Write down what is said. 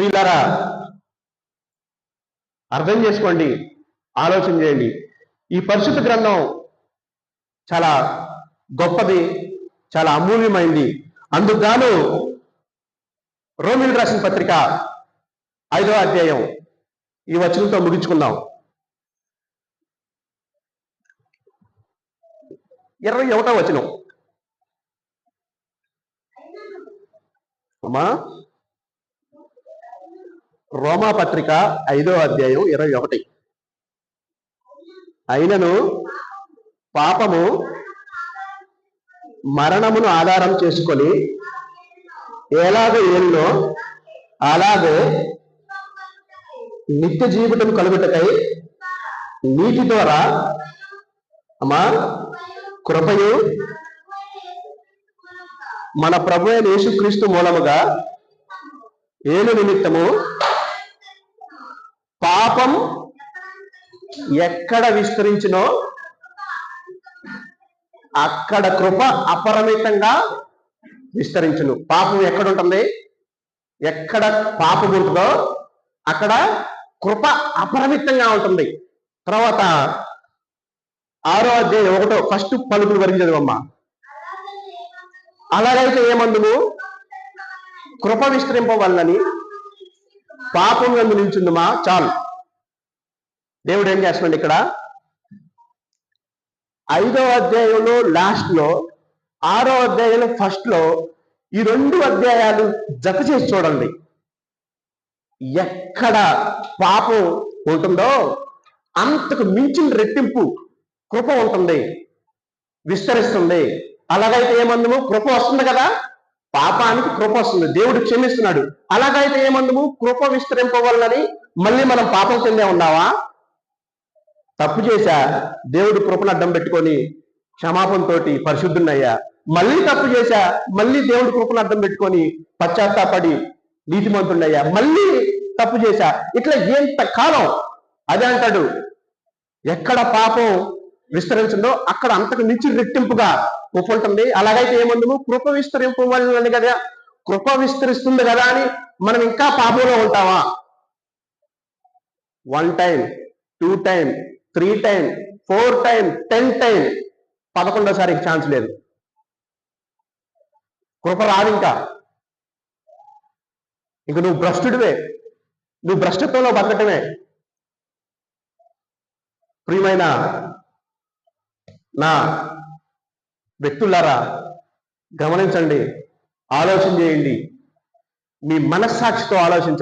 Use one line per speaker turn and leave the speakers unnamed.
ప్రియులారా అర్థం చేసుకోండి ఆలోచన చేయండి. ఈ పరిశుద్ధ గ్రంథం చాలా గొప్పది చాలా అమూల్యమైంది. అందుకు గాను రోమిల్ రాసిన పత్రిక ఐదవ అధ్యాయం ఈ వచనంతో ముగించుకుందాం. ఇరవై ఒకటో వచనం. అమ్మా. రోమా పత్రిక ఐదో అధ్యాయం ఇరవై ఒకటి. అయినను పాపము మరణమును ఆధారం చేసుకొని ఎలాగ ఏళ్ళో అలాగే నిత్య జీవితం కలుగుటకై నీటి ద్వారా అమ్మా కృపయు మన ప్రభు అయిన యేసుక్రీస్తు మూలముగా ఏలు నిమిత్తము పాపం ఎక్కడ విస్తరించినో అక్కడ కృప అపరిమితంగా విస్తరించును. పాపం ఎక్కడ ఉంటుంది ఎక్కడ పాపం ఉంటుందో అక్కడ కృప అపరిమితంగా ఉంటుంది. తర్వాత ఆరో అధ్యాయం ఒకటో ఫస్ట్ పలుకులు వరకు చదవమ్మా అలాగైతే ఏమందుము? కృప విస్తరింపవల్లని పాపం ఎందు నిల్చుందమా? చాలు. దేవుడు ఏం చేస్తున్నాడు ఇక్కడ? ఐదో అధ్యాయంలో లాస్ట్లో ఆరో అధ్యాయంలో ఫస్ట్లో ఈ రెండు అధ్యాయాలు జత చేసి చూడండి. ఎక్కడ పాపం ఉంటుందో అంతకు మించిన రెట్టింపు కృప ఉంటుంది విస్తరిస్తుంది. అలాగైతే ఏమందము? కృప వస్తుంది కదా? పాపానికి కృప వస్తుంది. దేవుడు క్షమిస్తున్నాడు. అలాగైతే ఏమందము? కృప విస్తరింపవల్లని మళ్ళీ మనం పాపం కిందే ఉన్నావా? తప్పు చేశా దేవుడు కృపను అడ్డం పెట్టుకొని క్షమాపణతోటి పరిశుద్ధున్నయ్యా మళ్ళీ తప్పు చేశా మళ్ళీ దేవుడు కృపను అడ్డం పెట్టుకొని పశ్చాత్తాపడి నీతిమంతుడయ్యా మళ్ళీ తప్పు చేశా. ఇట్లా ఎంత కాలం? అదే అంటాడు ఎక్కడ పాపం విస్తరించిందో అక్కడ అంతకు మించి రెట్టింపుగా కృప ఉంటుంది అలాగైతే ఏమందుము? కృప విస్తరింపు వల్ల కదా. కృప విస్తరిస్తుంది కదా అని మనం ఇంకా పాపంలో ఉంటామా? One time two time three time four time ten time పదకొండోసారికి chance లేదు. కృప రాదు ఇంకా. ఇంక నువ్వు భ్రష్టుడివే. నువ్వు భ్రష్టత్వంలో బతకటమే. ప్రియమైన నా వ్యక్తులారా గమనించండి ఆలోచన చేయండి. మీ మనస్సాక్షితో ఆలోచించండి.